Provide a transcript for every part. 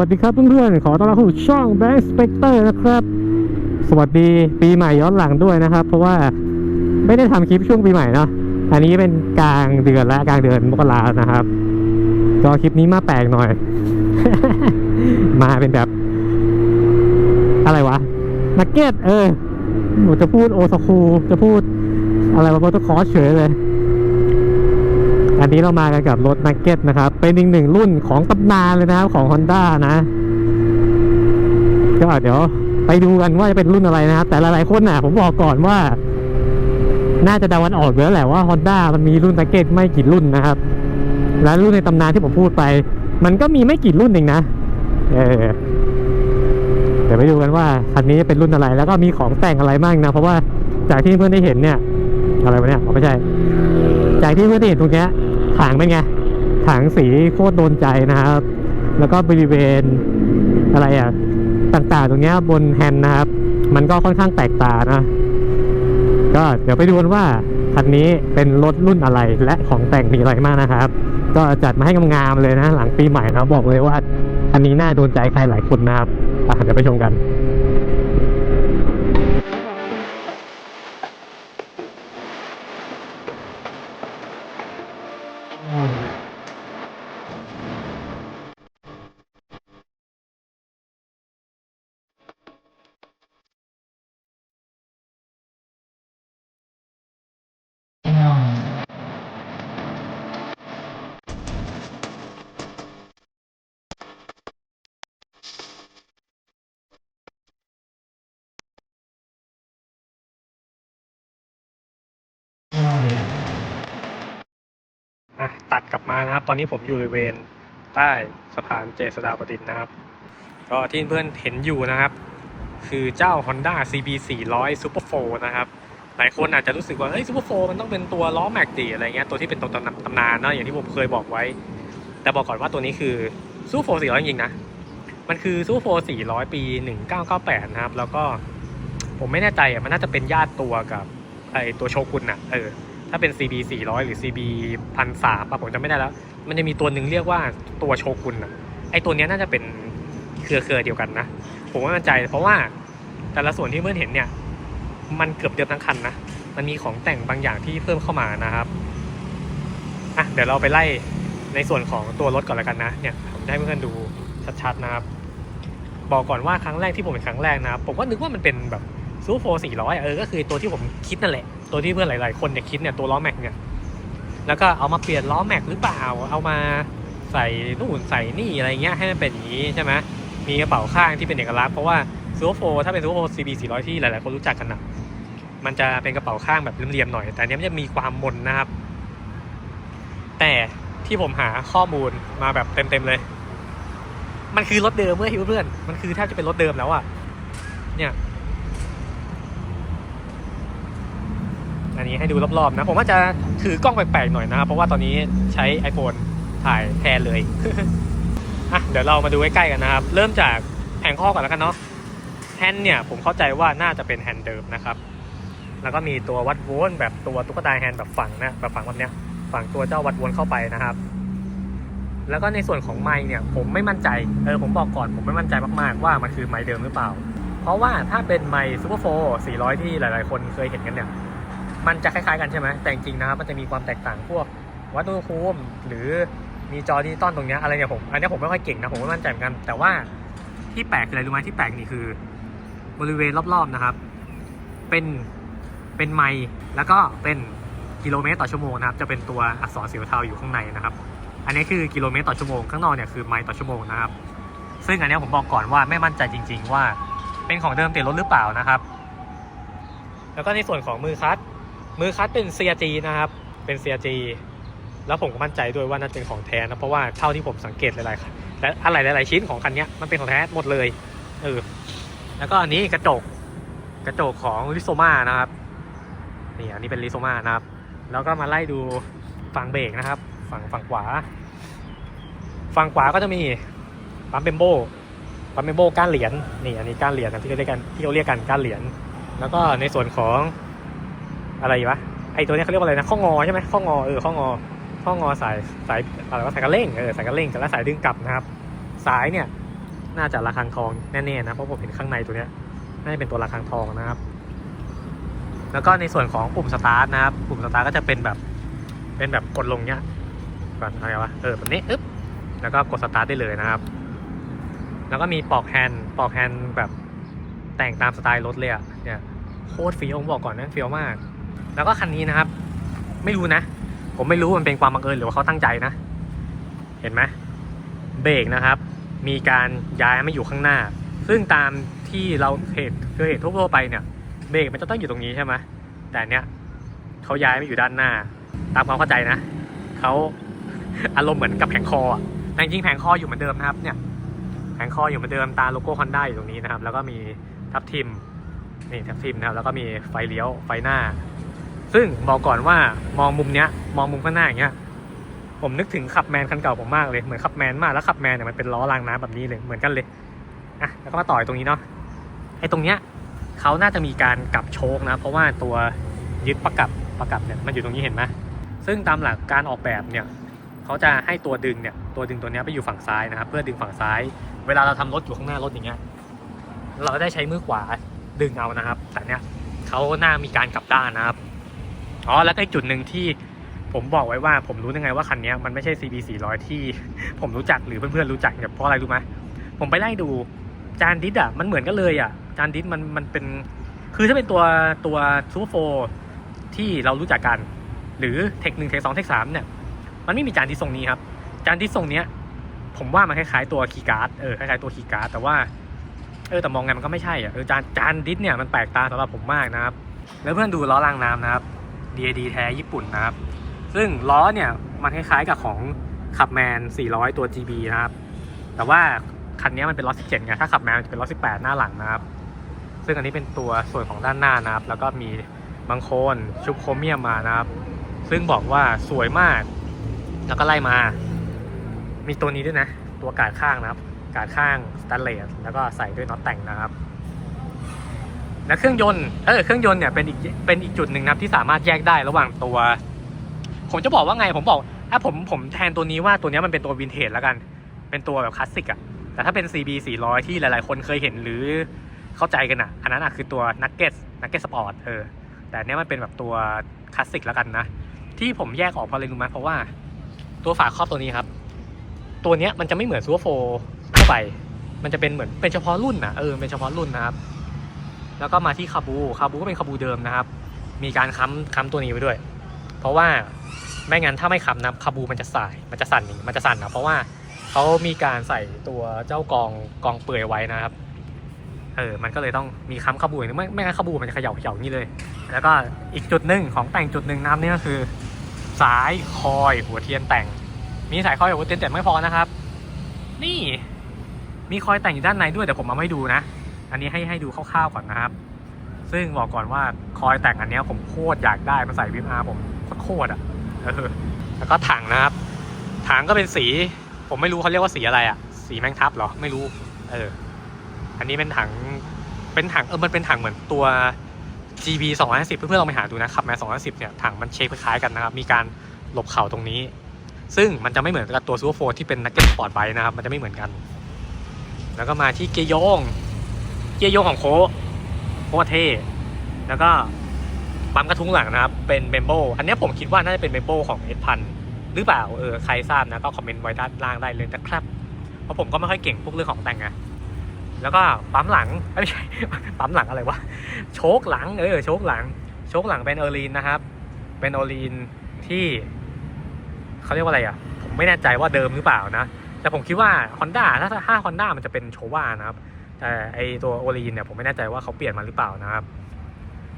วัสดีครับเพื่อนๆ ขอต้อนรับเข้าสู่ช่อง Bank Specter นะครับ สวัสดีปีใหม่ย้อนหลังด้วยนะครับ เพราะว่าไม่ได้ทำคลิปช่วงปีใหม่เนาะ อันนี้เป็นกลางเดือนและกลางเดือนมกรานะครับ ก็คลิปนี้มาแปลกหน่อย มาเป็นแบบ อะไรวะนักเก็ตเออหนูจะพูดโอซาคูจะพูดอะไรวะโปรตคอสเฉยเลย อันนี้เรามากันกับรถนักเก็ตนะครับ เป็นอีกหนึ่งรุ่นของตำนานเลยนะครับของ Honda นะก็เดี๋ยวไปดูกันว่าจะเป็นรุ่นอะไรนะครับ แต่หลายๆคนน่ะ ผมบอกก่อนว่า น่าจะเดาวันออกอยู่แล้วแหละว่า Honda มันมีรุ่นนักเก็ตไม่กี่รุ่นนะครับ และรุ่นในตำนานที่ผมพูดไป มันก็มีไม่กี่รุ่นเองนะเออเดี๋ยวไปดูกันว่าคันนี้เป็นรุ่นอะไร แล้วก็มีของแต่งอะไรบ้างนะ เพราะว่าจากที่เพื่อนได้เห็นเนี่ยอะไรวะเนี่ยไม่ใช่ จากที่เพื่อนได้เห็นตรงเนี้ย ถังเป็นไงถังสีโคตรโดนใจนะครับ แล้วก็บริเวณอะไรอะต่างๆ ตรงเนี้ยบนแฮนด์นะครับ มันก็ค่อนข้างแตกต่างนะ ก็เดี๋ยวไปดูกันว่าคันนี้เป็นรถรุ่นอะไรและของแต่งมีอะไรมากนะครับ ก็จัดมาให้งามๆเลยนะ หลังปีใหม่นะบอกเลยว่า อันนี้น่าโดนใจใครหลายคนนะครับเดี๋ยวไปชมกัน กลับมานะครับ ตอนนี้ผมอยู่บริเวณใต้สะพานเจษฎาบดินทร์นะครับ ก็ที่เพื่อนเห็นอยู่นะครับ คือเจ้า Honda CB 400 Super 4นะครับ หลายคนอาจจะรู้สึกว่าเฮ้ย Super 4มันต้องเป็นตัวล้อแม็กดีอะไรเงี้ยตัวที่เป็นตัวตำตำนานเนอะอย่างที่ผมเคยบอกไว้ แต่บอกก่อนว่าตัวนี้คือ Super 4 400 จริงๆนะ มันคือ Super 4 400 ปี 1998 นะครับ แล้วก็ผมไม่แน่ใจอะมันน่าจะเป็นญาติตัวกับไอตัวโชกุนอะเออ ถ้าเป็น CB 400 หรือ CB 1003ป่ะผมจำไม่ได้แล้ว มันจะมีตัวหนึ่งเรียกว่าตัวโชกุนอะไอตัวนี้น่าจะเป็นเครือเครือเดียวกันนะ ผมไม่มั่นใจเพราะว่าแต่ละส่วนที่เพื่อนเห็นเนี่ย มันเกือบเดิมทั้งคันนะ มันมีของแต่งบางอย่างที่เพิ่มเข้ามานะครับอะเดี๋ยวเราไปไล่ในส่วนของตัวรถก่อนแล้วกันนะ เนี่ยผมจะให้เพื่อนๆดูชัดๆนะครับ บอกก่อนว่าครั้งแรกที่ผมเป็นครั้งแรกนะครับผมก็นึกว่ามันเป็นแบบซูโฟ400เออ ก็คือตัวที่ผมคิดนั่นแหละ ตัวที่เพื่อนหลาย ๆ คนเนี่ยคิดเนี่ยตัวล้อแม็กเนี่ยแล้วก็เอามาเปลี่ยนล้อแม็กหรือเปล่า เอามาใส่นู่นใส่นี่อะไรเงี้ยให้มันเป็นอย่างนี้ใช่ไหมมีกระเป๋าข้างที่เป็นเอกลักษณ์เพราะว่าซูเออร์โฟถ้าเป็นซูเออร์โฟ CB 400ที่หลาย ๆ คนรู้จักกันนะมันจะเป็นกระเป๋าข้างแบบเรียมๆหน่อย แต่นเนี้ยมันจะมีความมนนะครับ แต่ที่ผมหาข้อมูลมาแบบเต็ม ๆ เลย มันคือรถเดิมเมื่อฮิวเพื่อน มันคือแทบจะเป็นรถเดิมแล้วอะเนี่ย อันนี้ให้ดูรอบๆนะ ผมว่าจะถือกล้องแปลกๆหน่อยนะครับเพราะว่าตอนนี้ใช้ iPhone ถ่ายแทนเลยอะเดี๋ยวเรามาดูใกล้ๆกันนะครับ เริ่มจากแผงข้อก่อนแล้วกันเนาะแฮนด์เนี่ยผมเข้าใจว่าน่าจะเป็นแฮนด์เดิมนะครับ แล้วก็มีตัววัดโวลต์แบบตัวตุ๊กตาแฮนด์แบบฝังนะแบบฝังแบบเนี้ยฝังตัวเจ้าวัดโวลต์เข้าไปนะครับ แล้วก็ในส่วนของไมค์เนี่ยผมไม่มั่นใจเออผมบอกก่อนผมไม่มั่นใจมากๆว่ามันคือไมค์เดิมหรือเปล่า เพราะว่าถ้าเป็นไมค์ซูเปอร์โฟ400 ที่หลายๆ คนเคยเห็นกันเนี่ย มันจะคล้ายๆกันใช่ไหมแต่จริงๆนะครับมันจะมีความแตกต่างพวกวัดอุณหภูมิหรือมีจอดิจิตอลตรงเนี้ยอะไรเนี่ยผมอันนี้ผมไม่ค่อยเก่งนะผมไม่มั่นใจเหมือนกัน แต่ว่าที่แปลกคืออะไรรู้ไหมที่แปลกนี่คือบริเวณรอบๆนะครับ เป็นเป็นไมล์แล้วก็เป็นกิโลเมตรต่อชั่วโมงนะครับ จะเป็นตัวอักษรสีเทาอยู่ข้างในนะครับ อันนี้คือกิโลเมตรต่อชั่วโมงข้างนอกเนี่ยคือไมล์ต่อชั่วโมงนะครับ ซึ่งอันนี้ผมบอกก่อนว่าไม่มั่นใจจริง ๆ ว่าเป็นของเดิมติดรถหรือเปล่านะครับ แล้วก็ในส่วนของมือคัด มือคัดเป็น CRG นะครับ เป็น CRG แล้วผมก็มั่นใจด้วยว่าน่าจะเป็นของแท้นะ เพราะว่าเท่าที่ผมสังเกตหลายๆและอะไรหลาย ๆ ชิ้นของคันนี้มันเป็นของแท้หมดเลย เออ แล้วก็อันนี้กระจก กระจกของลิโซมานะครับ นี่อันนี้เป็นลิโซมานะครับ แล้วก็มาไล่ดูฝั่งเบรกนะครับ ฝั่งฝั่งขวา ฝั่งขวาก็จะมีปั๊มเบมโบปั๊มเบมโบก้านเหรียญ นี่อันนี้ก้านเหรียญนะที่เขาเรียกกันที่เขาเรียกกันก้านเหรียญ แล้วก็ในส่วนของ อะไรวะไอตัวเนี้ยเขาเรียกว่าอะไรนะข้องอใช่ไหมข้องอเออข้องอข้องอสายสายอะไรว่าสายกระเร่งเออสายกระเร่งแล้วสายดึงกลับนะครับ สายเนี่ยน่าจะระฆังทองแน่ๆนะเพราะผมเห็นข้างในตัวเนี้ยน่าจะเป็นตัวระฆังทองนะครับ แล้วก็ในส่วนของปุ่มสตาร์ทนะครับปุ่มสตาร์ทก็จะเป็นแบบเป็นแบบกดลงเนี้ยก่อนอะไรวะเออแบบนี้อึ๊บแล้วก็กดสตาร์ทได้เลยนะครับ แล้วก็มีปลอกแฮนด์ปลอกแฮนด์แบบแต่งตามสไตล์รถเลยอะเนี่ยโคตรเฟี้ยวผมบอกก่อนนะเฟี้ยวมาก แล้วก็คันนี้นะครับ ไม่รู้นะ ผมไม่รู้มันเป็นความบังเอิญหรือว่าเขาตั้งใจนะ เห็นไหมเบรกนะครับ มีการย้ายมาอยู่ข้างหน้า ซึ่งตามที่เราเห็นเคยเห็นทั่วไปเนี่ยเบรกมันจะต้องอยู่ตรงนี้ใช่ไหมแต่เนี้ยเขาย้ายมาอยู่ด้านหน้า ตามความเข้าใจนะเขาอารมณ์เหมือนกับแผงคอแต่จริงแผงคออยู่เหมือนเดิมนะครับ เนี่ยแผงคออยู่เหมือนเดิมตาโลโก้ฮอนด้าอยู่ตรงนี้นะครับ แล้วก็มีทับทิมนี่ทับทิมนะครับ แล้วก็มีไฟเลี้ยวไฟหน้า ซึ่งบอกก่อนว่ามองมุมเนี้ย มองมุมข้างหน้าอย่างเงี้ย ผมนึกถึงขับแมนคันเก่าผมมากเลยเหมือนขับแมนมากแล้วขับแมนเนี่ยมันเป็นล้อรางน้ำแบบนี้เลยเหมือนกันเลยอะแล้วก็มาต่อยตรงนี้เนาะไอ้ตรงเนี้ยเขาน่าจะมีการกลับโชคนะ เพราะว่าตัวยึดประกับประกับเนี่ยมันอยู่ตรงนี้เห็นไหมซึ่งตามหลักการออกแบบเนี่ยเขาจะให้ตัวดึงเนี่ยตัวดึงตัวเนี้ยไปอยู่ฝั่งซ้ายนะครับเพื่อดึงฝั่งซ้าย เวลาเราทำรถอยู่ข้างหน้ารถอย่างเงี้ยเราได้ใช้มือขวาดึงเอานะครับแต่เนี้ยเขาหน้ามีการกลับด้านนะครับ อ๋อแล้วก็อีกจุดหนึ่งที่ผมบอกไว้ว่าผมรู้ยังไงว่าคันนี้มันไม่ใช่ CB 400ที่ผมรู้จักหรือเพื่อนๆรู้จักเนี่ยเพราะอะไรรู้ไหมผมไปไล่ดูจานดิสอะมันเหมือนกันเลยอะจานดิสมันมันเป็นคือถ้าเป็นตัวตัวซูเปอร์โฟที่เรารู้จักกัน หรือเทคหนึ่งเทคสองเทคสามเนี่ย มันไม่มีจานดิสทรงนี้ครับ จานดิสทรงเนี้ย ผมว่ามันคล้ายๆตัวคีย์การ์ดเออคล้ายๆตัวคีย์การ์ดแต่ว่าเออแต่มองไงมันก็ไม่ใช่อะเออจานจานดิสเนี่ยมันแปลกตาสำหรับผมมากนะครับ แล้วเพื่อนดูล้อรางน้ำนะครับ DAD แท้ญี่ปุ่นนะครับ ซึ่งล้อเนี่ยมันคล้ายๆกับของขับแมน 400 ตัว GB นะครับ แต่ว่าคันนี้มันเป็นล้อ 17 ไง ถ้าขับแมนมันจะเป็นล้อ 18 หน้าหลังนะครับ ซึ่งอันนี้เป็นตัวส่วนของด้านหน้านะครับ แล้วก็มีบางโคนชุบโครเมียมมานะครับ ซึ่งบอกว่าสวยมาก แล้วก็ไล่มา มีตัวนี้ด้วยนะ ตัวกาดข้างนะครับ กาดข้างสแตนเลส แล้วก็ใส่ด้วยน็อตแต่งนะครับ และเครื่องยนต์เออเครื่องยนต์เนี่ยเป็นอีกเป็นอีกจุดหนึ่งนะที่สามารถแยกได้ระหว่างตัว ผมจะบอกว่าไงผมบอกอะผมผมแทนตัวนี้ว่าตัวนี้มันเป็นตัววินเทจแล้วกัน เป็นตัวแบบคลาสสิกอะแต่ถ้าเป็น CB 400 ที่หลาย ๆ คนเคยเห็นหรือเข้าใจกันอะอันนั้นอะคือตัวนักเก็ตนักเก็ตสปอร์ตเออแต่เนี้ยมันเป็นแบบตัวคลาสสิกแล้วกันนะ ที่ผมแยกออกเพราะอะไรรู้ไหมเพราะว่าตัวฝาครอบตัวนี้ครับ ตัวเนี้ยมันจะไม่เหมือนซูเปอร์โฟทั่วไป มันจะเป็นเหมือนเป็นเฉพาะรุ่นนะเออเป็นเฉพาะรุ่นนะครับ แล้วก็มาที่คาบูคาบูก็เป็นคาบูเดิมนะครับ มีการค้ำค้ำตัวนี้ไว้ด้วย เพราะว่าไม่งั้นถ้าไม่ค้ำนะคาบูมันจะสายมันจะสั่นมันจะสั่นนะเพราะว่าเขามีการใส่ตัวเจ้ากองกองเปื่อยไว้นะครับเออมันก็เลยต้องมีค้ำคาบูอย่างนี้ไม่ไม่งั้นคาบูมันจะเขย่าเขย่านี้เลย แล้วก็อีกจุดหนึ่งของแต่งจุดหนึ่งนะครับนี่ก็คือ สายคอยหัวเทียนแต่ง มีสายคอยหัวเทียนแต่งไม่พอนะครับ นี่มีคอยแต่งอยู่ด้านในด้วยเดี๋ยวผมมาให้ดูนะ อันนี้ให้ให้ดูคร่าวๆก่อนนะครับ ซึ่งบอกก่อนว่าคอยแต่งอันนี้ผมโคตรอยากได้มาใส่วิมอาร์ผมโคตรอะเออแล้วก็ถังนะครับ ถังก็เป็นสี ผมไม่รู้เขาเรียกว่าสีอะไรอะ สีแมงทับเหรอไม่รู้ เออ อันนี้เป็นถังเป็นถังเออมันเป็นถังเหมือนตัว GB 250 เพื่อนๆลองไปหาดูนะขับแม250เนี่ยถังมันเชฟคล้ายๆกันนะครับ มีการหลบเข่าตรงนี้ ซึ่งมันจะไม่เหมือนกับตัวซูเปอร์โฟที่เป็นนักเก็ตสปอร์ตไบนะครับ มันจะไม่เหมือนกัน แล้วก็มาที่เกยร์โยง เกียร์โยงของโคโคตรเท่แล้วก็ปั๊มกระทุ้งหลังนะครับ เป็นเบมโบอันนี้ผมคิดว่าน่าจะเป็นเบมโบของเอสพันหรือเปล่าเออใครทราบนะก็คอมเมนต์ไว้ด้านล่างได้เลยนะครับเพราะผมก็ไม่ค่อยเก่งพวกเรื่องของแต่งไงแล้วก็ปั๊มหลังไม่ใช่ปั๊มหลังอะไรวะโชคหลังเออโชคหลัง โชคหลังเป็นเออร์ลีนนะครับ เป็นเออร์ลีนที่เขาเรียกว่าอะไรอะ ผมไม่แน่ใจว่าเดิมหรือเปล่านะ แต่ผมคิดว่า Honda ถ้าถ้า Honda มันจะเป็นโชว่านะครับ แต่ไอตัวโอลีนเนี่ยผมไม่แน่ใจว่าเขาเปลี่ยนมาหรือเปล่านะครับ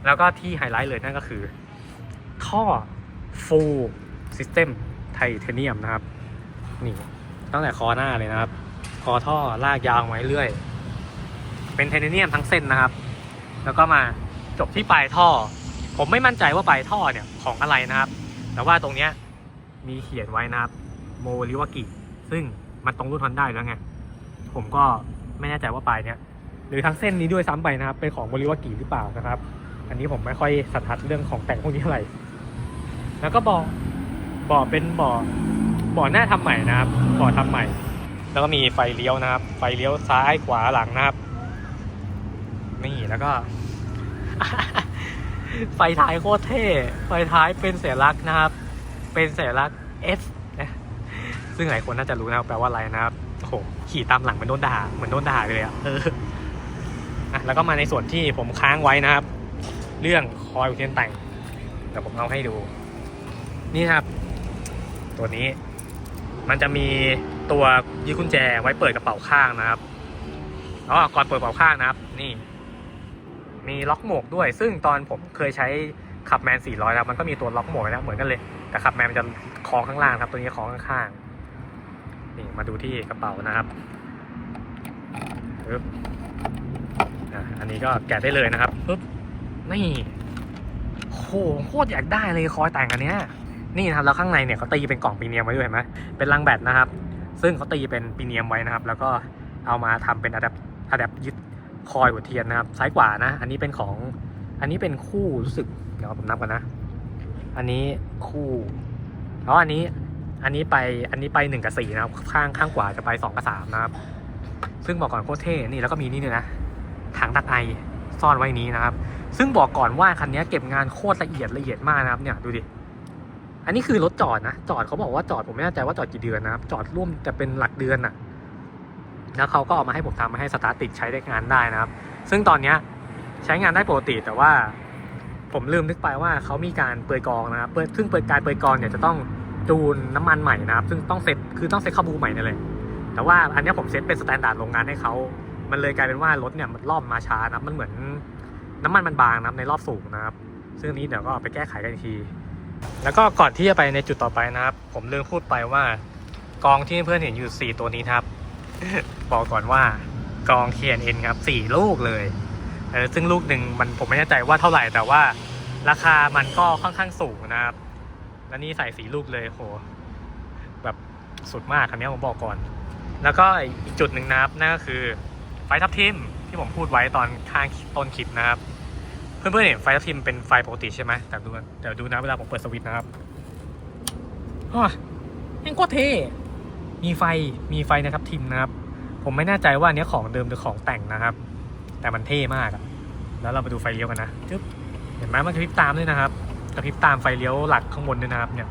แล้วก็ที่ไฮไลท์เลยนั่นก็คือ ท่อ full system ไทเทเนียมนะครับ นี่ตั้งแต่คอหน้าเลยนะครับ คอท่อลากยาวไว้เรื่อย เป็นไทเทเนียมทั้งเส้นนะครับ แล้วก็มาจบที่ปลายท่อ ผมไม่มั่นใจว่าปลายท่อเนี่ยของอะไรนะครับ แต่ว่าตรงเนี้ยมีเขียนไว้นะครับโมริวากิซึ่งมันตรงรุ่นฮอนได้แล้วไง ผมก็ ไม่แน่ใจว่าปลายเนี้ยหรือทั้งเส้นนี้ด้วยซ้ำไปนะครับ เป็นของโมริวากิหรือเปล่านะครับ อันนี้ผมไม่ค่อยสันทัดเรื่องของแต่งพวกนี้เท่าไหร่แล้วก็บ่อบ่อเป็นบ่อบ่อหน้าทำใหม่นะครับบ่อทำใหม่ แล้วก็มีไฟเลี้ยวนะครับ ไฟเลี้ยวซ้ายขวาหลังนะครับ นี่แล้วก็ ไฟท้ายโคตรเท่ ไฟท้ายเป็นเสัญลักษ์นะครับ เป็นเสัญลักษ์ F นะซึ่งหลายคนน่าจะรู้นะแปลว่าอะไรนะครับ โอ้โหขี่ตามหลังเหมือนโดนด่าเหมือนโดนด่าเลยอะเอออะแล้วก็มาในส่วนที่ผมค้างไว้นะครับ เรื่องคอยอุเทนแต่งเดี๋ยวผมเอาให้ดู นี่ครับ ตัวนี้ มันจะมีตัวยึดกุญแจไว้เปิดกระเป๋าข้างนะครับแล้วก่อนเปิดกระเป๋าข้างนะครับ นี่ มีล็อกหมวกด้วย ซึ่งตอนผมเคยใช้ขับแมน400แล้วมันก็มีตัวล็อกหมวกนะเหมือนกันเลย แต่ขับแมนมันจะคล้องข้างล่างครับ ตัวนี้คล้องข้างๆ นี่มาดูที่กระเป๋านะครับปึ๊บอะอันนี้ก็แกะได้เลยนะครับปึ๊บนี่โหโคตรอยากได้เลยคอยแต่งอันเนี้ยนี่นะครับแล้วข้างในเนี่ยเขาตีเป็นกล่องปีเนียมไว้ด้วยเห็นไหมเป็นรังแบตนะครับ ซึ่งเขาตีเป็นปีเนียมไว้นะครับ แล้วก็เอามาทำเป็นอะแดปอะแดปยึดคอยหัวเทียนนะครับ ซ้ายขวานะ อันนี้เป็นของ อันนี้เป็นคู่รู้สึกเดี๋ยวผมนับกันนะ อันนี้คู่แล้วอันนี้ อันนี้ไปอันนี้ไปหนึ่งกับสี่นะครับ ข้างข้างขวาจะไปสองกับสามนะครับ ซึ่งบอกก่อนโคตรเท่นี่แล้วก็มีนี่ด้วยนะถังดักไอซ่อนไว้นี้นะครับ ซึ่งบอกก่อนว่าคันนี้เก็บงานโคตรละเอียดละเอียดมากนะครับเนี่ยดูดิอันนี้คือรถจอดนะจอดเขาบอกว่าจอดผมไม่แน่ใจว่าจอดกี่เดือนนะครับ จอดร่วมจะเป็นหลักเดือนน่ะ แล้วเขาก็เอามาให้ผมทำมาให้สตาร์ติดใช้ได้งานได้นะครับ ซึ่งตอนเนี้ยใช้งานได้ปกติแต่ว่า ผมลืมนึกไปว่าเขามีการเปิดกองนะครับเปิดซึ่งเปิดการเปิดกองเนี่ยจะต้อง จูนน้ำมันใหม่นะครับ ซึ่งต้องเซ็ตคือต้องเซ็ตข้าบูใหม่นั่นเลย แต่ว่าอันนี้ผมเซ็ตเป็นสแตนดาร์ดโรงงานให้เขามันเลยกลายเป็นว่ารถเนี่ยมันรอบมาช้านะมันเหมือนน้ำมันมันบางนะครับในรอบสูงนะครับ ซึ่งนี้เดี๋ยวก็ไปแก้ไขกันที แล้วก็ก่อนที่จะไปในจุดต่อไปนะครับ ผมลืมพูดไปว่ากองที่เพื่อนเห็นอยู่ 4 ตัวนี้ครับ บอกก่อนว่ากอง KNN ครับ4ลูกเลยเออซึ่งลูกหนึ่งมันผมไม่แน่ใจว่าเท่าไหร่แต่ว่าราคามันก็ค่อนข้างสูงนะครับ แล้วนี่ใส่สีลูกเลยโหแบบสุดมากคันนี้ผมบอกก่อน แล้วก็อีกจุดหนึ่งนะครับนั่นก็คือไฟทับทิมที่ผมพูดไว้ตอนข้างต้นคลิปนะครับ เพื่อนๆเห็นไฟทับทิมเป็นไฟปกติใช่ไหมแต่ดูเดี๋ยวดูนะเวลาผมเปิดสวิตช์นะครับอ๋อยังโคตรเท่มีไฟมีไฟในทับทิมนะครับ ผมไม่แน่ใจว่าอันนี้ของเดิมหรือของแต่งนะครับ แต่มันเท่มากอะแล้วเราไปดูไฟเลี้ยวกันนะจึ๊บเห็นไหมมันกระพริบตามด้วยนะครับ กระพริบตามไฟเลี้ยวหลักข้างบนด้วยนะครับ เนี่ย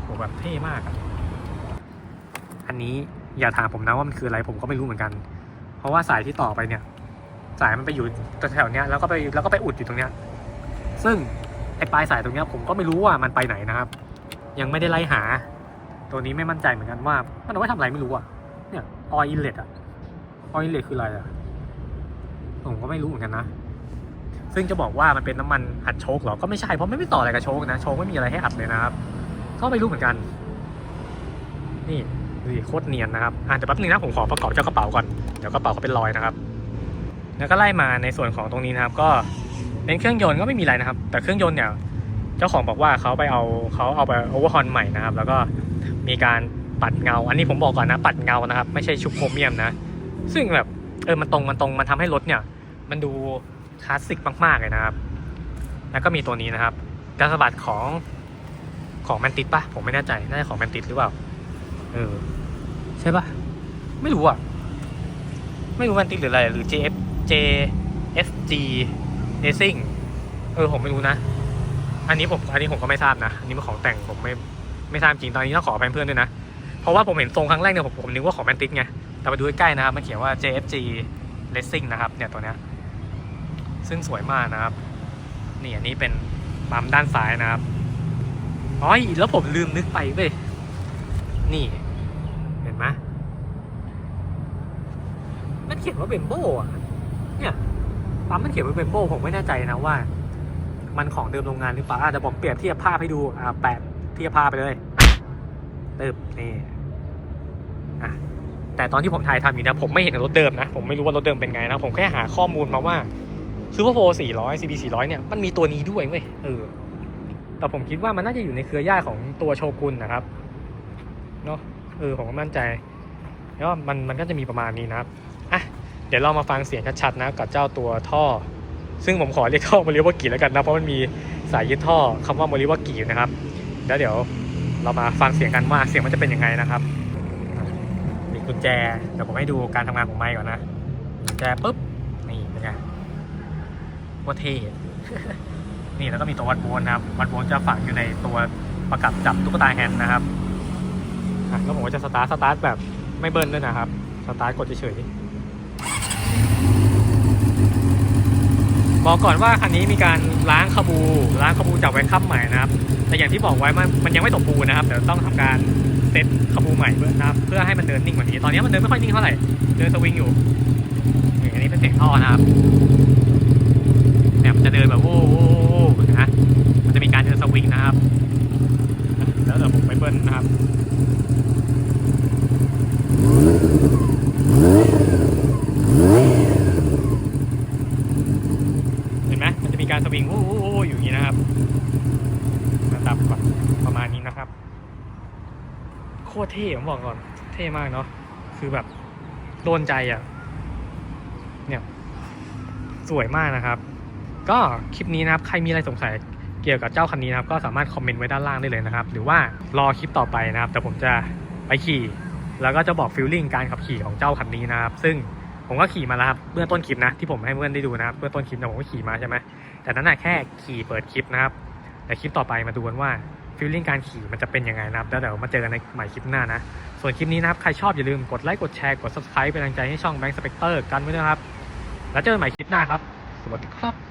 โหแบบเท่มากอะอันนี้อย่าถามผมนะว่ามันคืออะไรผมก็ไม่รู้เหมือนกัน เพราะว่าสายที่ต่อไปเนี่ย สายมันไปอยู่แถวๆเนี้ยแล้วก็ไปแล้วก็ไปอุดอยู่ตรงเนี้ย ซึ่งไอ้ปลายสายตรงเนี้ยผมก็ไม่รู้ว่ามันไปไหนนะครับ ยังไม่ได้ไล่หา ตัวนี้ไม่มั่นใจเหมือนกันว่า มันเอาไว้ทำอะไรไม่รู้อะเนี่ยออยอินเลตอะออยอินเลตคืออะไรอะผมก็ไม่รู้เหมือนกันนะ ซึ่งจะบอกว่ามันเป็นน้ำมันอัดโชคเหรอ ก็ไม่ใช่ เพราะไม่ไม่ต่ออะไรกับโชคนะ โชคไม่มีอะไรให้อัดเลยนะครับ ก็ไม่รู้เหมือนกัน นี่ดูโคตรเนียนนะครับอะเดี๋ยวแป๊บนึงนะผมขอประกอบเจ้ากระเป๋าก่อน เดี๋ยวกระเป๋าเขาเป็นรอยนะครับ แล้วก็ไล่มาในส่วนของตรงนี้นะครับ ก็เป็นเครื่องยนต์ก็ไม่มีอะไรนะครับ แต่เครื่องยนต์เนี่ย เจ้าของบอกว่าเขาไปเอาเขาเอาไปโอเวอร์ฮอนใหม่นะครับ แล้วก็มีการปัดเงา อันนี้ผมบอกก่อนนะ ปัดเงานะครับ ไม่ใช่ชุบโครเมียมนะ ซึ่งแบบเออ มันตรง มันตรง มันทำให้รถเนี่ย มันดู คลาสสิกมากๆเลยนะครับ แล้วก็มีตัวนี้นะครับการสะบัดของของแมนติสปะผมไม่แน่ใจน่าจะของแมนติสหรือเปล่า เออ ใช่ปะไม่รู้อะ ไม่รู้แมนติสหรืออะไร หรือ JF JFG Racing เออผมไม่รู้นะ อันนี้ผมอันนี้ผมก็ไม่ทราบนะ อันนี้เป็นของแต่งผมไม่ไม่ทราบจริงตอนนี้ต้องขอไปเพื่อนด้วยนะ เพราะว่าผมเห็นทรงครั้งแรกเนี่ยผมผมนึกว่าของแมนติสไง แต่ไปดูใกล้ๆนะครับมันเขียนว่า JFG Racing นะครับเนี่ยตัวเนี้ย ซึ่งสวยมากนะครับ นี่อันนี้เป็นปั๊มด้านซ้ายนะครับอ๋อแล้วผมลืมนึกไปเว้ยนี่เห็นไหมมันเขียนว่าเบมโบอะเนี่ยปั๊มมันเขียนว่าเบมโบผมไม่แน่ใจนะว่า มันของเดิมโรงงานหรือเปล่าอะแต่ผมเปรียบเทียบภาพให้ดูอ่าแปะเทียบภาพไปเลยตึบนี่อะแต่ตอนที่ผมถ่ายทำอยู่นะผมไม่เห็นรถเดิมนะ ผมไม่รู้ว่ารถเดิมเป็นไงนะ ผมแค่หาข้อมูลมาว่า ซูเปอร์โฟ400 CB 400เนี่ยมันมีตัวนี้ด้วยเว้ยเออแต่ผมคิดว่ามันน่าจะอยู่ในเครือญาติของตัวโชกุนนะครับเนาะเออผมก็มั่นใจแล้วมันมันก็จะมีประมาณนี้นะครับอะเดี๋ยวเรามาฟังเสียงชัดๆนะกับเจ้าตัวท่อ ซึ่งผมขอเรียกท่อโมริวากิแล้วกันนะเพราะมันมีสายยึดท่อคำว่าโมริวากินะครับแล้วเดี๋ยวเรามาฟังเสียงกันว่าเสียงมันจะเป็นยังไงนะครับกุญแจเดี๋ยวผมให้ดูการทำงานของไมค์ก่อนนะกุญแจปุ๊บนี่เป็นไง ว่าเท่ นี่แล้วก็มีตัววัดโวลนะครับ วัดโวลจะฝังอยู่ในตัวประกับจับตุ๊กตาแฮนด์นะครับแล้วผมก็จะสตาร์ทสตาร์ทแบบไม่เบิ้ลด้วยนะครับ สตาร์ทกดเฉยๆบอกก่อนว่าคันนี้มีการล้างขบูล้างขบูจากแว็กคัมใหม่นะครับ แต่อย่างที่บอกไว้มันมันยังไม่สมบูรณ์นะครับเดี๋ยวต้องทำการเซตขบูใหม่เพื่อนะครับเพื่อให้มันเดินนิ่งกว่านี้ ตอนนี้มันเดินไม่ค่อยนิ่งเท่าไหร่เดินสวิงอยู่อันนี้เป็นเสียงท่อนะครับ จะเดินแบบโอ้โหนะมันจะมีการเดินสวิงนะครับ แล้วเดี๋ยวผมไปเบิ้ลนะครับเห็นไหมมันจะมีการสวิงโอ้โหอยู่อย่างนี้นะครับนะครับประมาณนี้นะครับ โคตรเท่ผมบอกก่อน เท่มากเนาะคือแบบโดนใจอะ เนี่ย สวยมากนะครับ ก็คลิปนี้นะครับใครมีอะไรสงสัยเกี่ยวกับเจ้าคันนี้นะครับก็สามารถคอมเมนต์ไว้ด้านล่างได้เลยนะครับ หรือว่ารอคลิปต่อไปนะครับ แต่ผมจะไปขี่ แล้วก็จะบอกฟิลลิ่งการขับขี่ของเจ้าคันนี้นะครับ ซึ่งผมก็ขี่มาแล้วครับเบื้องต้นคลิปนะที่ผมให้เพื่อนได้ดูนะครับเบื้องต้นคลิปนี่ผมก็ขี่มาใช่ไหมแต่นั้นนะแค่ขี่เปิดคลิปนะครับแต่คลิปต่อไปมาดูกันว่าฟิลลิ่งการขี่มันจะเป็นยังไงนะครับแล้วเดี๋ยวมาเจอกันในใหม่คลิปหน้านะ ส่วนคลิปนี้นะครับ ใครชอบอย่าลืมกดไลค์กดแชร์กด subscribe เป็นกำลังใจให้ช่อง Bank Spectre กันไว้นะครับ แล้วเจอกันใหม่คลิปหน้าครับ สวัสดีครับ